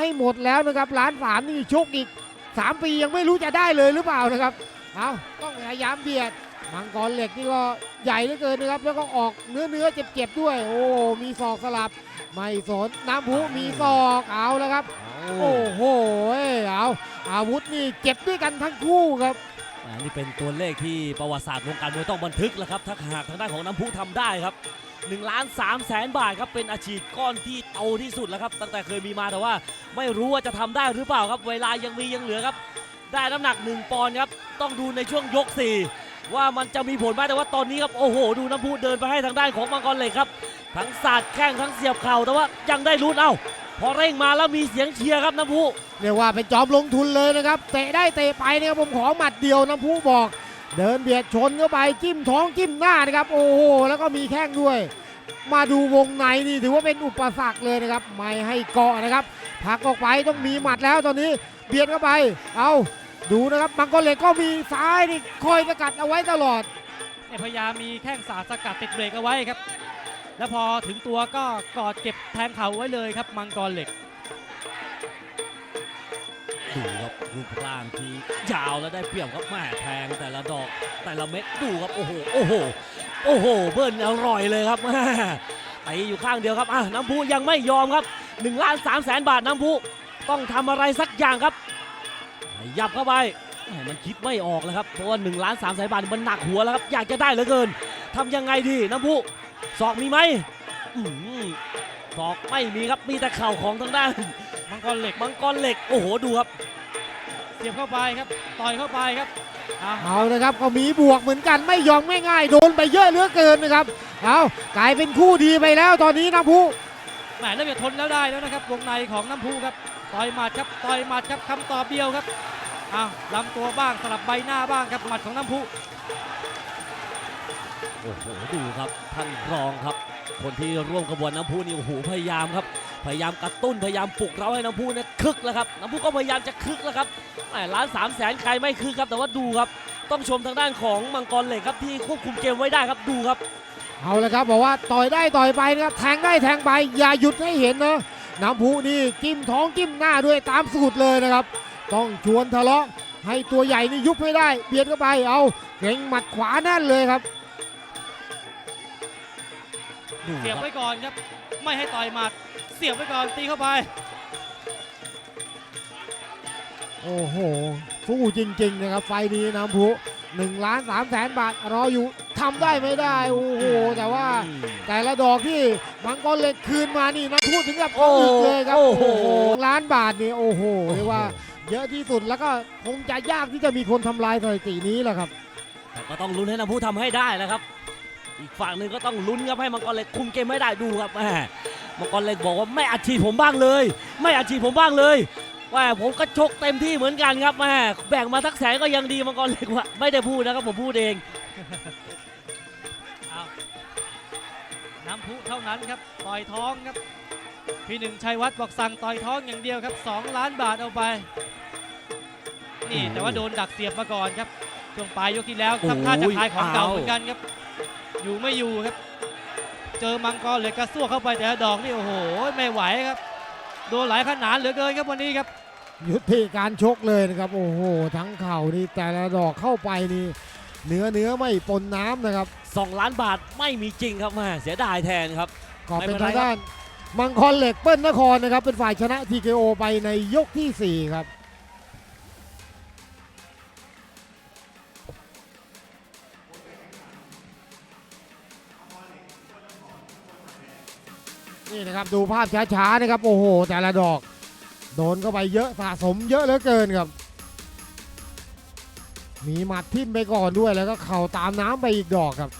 ให้หมดแล้วนะครับล้านสามนี่ชกอีก 3 ปียังไม่รู้จะได้เลยหรือเปล่านะครับเอาต้องพยายามเบียดมังกรเหล็กนี่ก็ใหญ่เหลือเกินนะครับ แล้วก็ออกเนื้อเนื้อๆเจ็บๆด้วย โอ้มีศอกสลับ ไม่สนน้ำพุมีศอกเอาแล้วครับ โอ้โหเอาอาวุธนี่เจ็บด้วยกันทั้งคู่ครับอ่านี่เป็นตัวเลขที่ประวัติศาสตร์วงการมวยต้องบันทึกแล้วครับถ้าหากทางด้านของน้ำพุทำได้ครับ 1ล้าน3แสนบาทครับเป็นอาชีพก้อนที่โตที่สุดแล้วครับ ตั้งแต่เคยมีมาแต่ว่า ไม่รู้ว่าจะทำได้หรือเปล่าครับ เวลายังมียังเหลือครับ ได้น้ำหนัก 1 ปอนด์ครับ ต้องดูในช่วงยก 4 ว่ามันจะมีผลไหมแต่ว่าตอนนี้ครับโอ้โห ดูน้ำพุเดินไปให้ทางด้านของมังกรเหล็กครับ ทั้งสาดแข้งทั้งเสียบเข่าแต่ว่ายังได้ลุ้นเอ้าพอเร่งมาแล้วมีเสียงเชียร์ครับน้ำพุเรียกว่าเป็นจอมลงทุนเลยนะครับเตะได้เตะไปนะครับผมขอหมัดเดียวน้ำพุบอก เดินเบียดชนเข้าไปจิ้มท้องจิ้มหน้านะครับ โอ้โหแล้วก็มีแข้งด้วย มาดูวงในนี่ถือว่าเป็นอุปสรรคเลยนะครับ ไม่ให้เกาะนะครับผลักออกไปต้องมีหมัดแล้วตอนนี้เบียดเข้าไป เอาดูนะครับมังกรเหล็กก็มีซ้ายนี่คอยสกัดเอาไว้ตลอดเนี่ยพยายามมีแข้งสาสกัดติดเบรกเอาไว้ครับ แล้วพอถึงตัวก็กอดเก็บแทงเข่าไว้เลยครับมังกรเหล็ก ดูครับรูปร่างที่ยาวและได้เปรียบครับแม่แทงแต่ละดอกแต่ละเม็ดดูครับโอ้โหโอ้โหโอ้โห เบิ้ลอร่อยเลยครับแม่ตีอยู่ข้างเดียวครับอะน้ำพุยังไม่ยอมครับ1ล้าน3แสนบาทน้ำพุต้องทำอะไรสักอย่างครับยับเข้าไปแหม่มันคิดไม่ออกแล้วครับเพราะว่า1ล้าน3แสนบาทมันหนักหัวแล้วครับอยากจะได้เหลือเกินทำยังไงดีน้ำพุศอกมีไหม ศอกไม่มีครับมีแต่เข่าของทางด้านมังกรเหล็กมังกรเหล็กโอ้โหดูครับ เสียบเข้าไปครับต่อยเข้าไปครับอะเอานะครับก็มีบวกเหมือนกันไม่ยอมง่ายๆโดนไปเยอะเหลือเกินนะครับเอากลายเป็นคู่ดีไปแล้วตอนนี้น้ำพุแหมเริ่มจะทนแล้วได้แล้วนะครับวงในของน้ำพุครับต่อยหมัดครับต่อยหมัดครับคำตอบเดียวครับอ้าวลำตัวบ้างสลับใบหน้าบ้างครับหมัดของน้ำพุโอ้โหดูครับท่านรองครับ คนที่ร่วมกระบวนน้ำพุนี่โอ้โหพยายามครับ พยายามกระตุ้นพยายามปลุกเราให้น้ำพุเนี่ยคึกแล้วครับน้ำพุก็พยายามจะคึกแล้วครับแหมล้านสามแสนใครไม่คึกครับ แต่ว่าดูครับ ต้องชมทางด้านของมังกรเหล็กครับที่ควบคุมเกมไว้ได้ครับดูครับ เอาลยครับบอกว่าต่อยได้ต่อยไปนะครับแทงได้แทงไปอย่าหยุดให้เห็นนะน้ำพุนี่จิ้มท้องจิ้มหน้าด้วยตามสูตรเลยนะครับ ต้องชวนทะเลาะให้ตัวใหญ่นี่ยุบให้ได้เบียดเข้าไปเอาเก่งหมัดขวาแน่นเลยครับ เสียบครับไว้ก่อนครับ ไม่ให้ต่อยหมัด เสียบไว้ก่อนตีเข้าไป โอ้โหสู้จริง ๆ นะครับ ไฟล์นี้น้ำพุ1ล้าน3แสนบาทรออยู่ทำได้ไม่ได้ โอ้โห แต่ว่าอืมแต่ละดอกที่มังกรเหล็กคืนมานี่นะพูดถึงกับโอ้อึกเลยครับ โอ้โหล้านบาทนี่โอ้โหเรียกว่าเยอะที่สุดแล้วก็คงจะยากที่จะมีคนทำลายสถิตินี้แหละครับ แต่ก็ต้องลุ้นให้น้ำพุทำให้ได้แล้วครับ อีกฝั่งหนึ่งก็ต้องลุ้นครับให้มังกรเหล็กคุมเกมไม่ได้ดูครับแหมมังกรเหล็กบอกว่าไม่อัดฉีดผมบ้างเลย ไม่อัดฉีดผมบ้างเลยแหมผมก็ชกเต็มที่เหมือนกันครับแหมแบ่งมาทักแสนก็ยังดีมังกรเหล็กว่าไม่ได้พูดนะครับผมพูดเองเอาน้ำพุเท่านั้นครับต่อยท้องครับพี่หนึ่งชัยวัฒน์บอกสั่งต่อยท้องอย่างเดียวครับ 2 ล้านบาทเอาไป นี่แต่ว่าโดนดักเสียบมาก่อนครับช่วงปลายยกที่แล้วทำท่าจะขายของเก่าโอ้ยเหมือนกันครับ อยู่ไม่อยู่ครับ เจอมังกรเหล็กกระซวกเข้าไปแต่ละดอกนี่โอ้โหไม่ไหวครับ โดนหลายขนาดเหลือเกินครับวันนี้ครับ ยุติการชกเลยนะครับ โอ้โห ทั้งเข่านี่แต่ละดอกเข้าไปนี่เนื้อเนื้อไม่ปนน้ำนะครับ 2 ล้านบาทไม่มีจริงครับแหมเสียดายแทนครับ ก็ไม่เป็เป็นนไรทางด้านมังกรเหล็กเปิ้ลนครนะครับ เป็นฝ่ายชนะ TKO ไปในยกทีสี่4 ครับ นี่นะครับดูภาพช้าๆนะครับโอ้โห แต่ละดอก โดนเข้าไปเยอะสะสมเยอะเหลือเกินครับ มีหมัดทิ่มไปก่อนด้วยแล้วก็เข่าตามน้ำไปอีกดอกครับ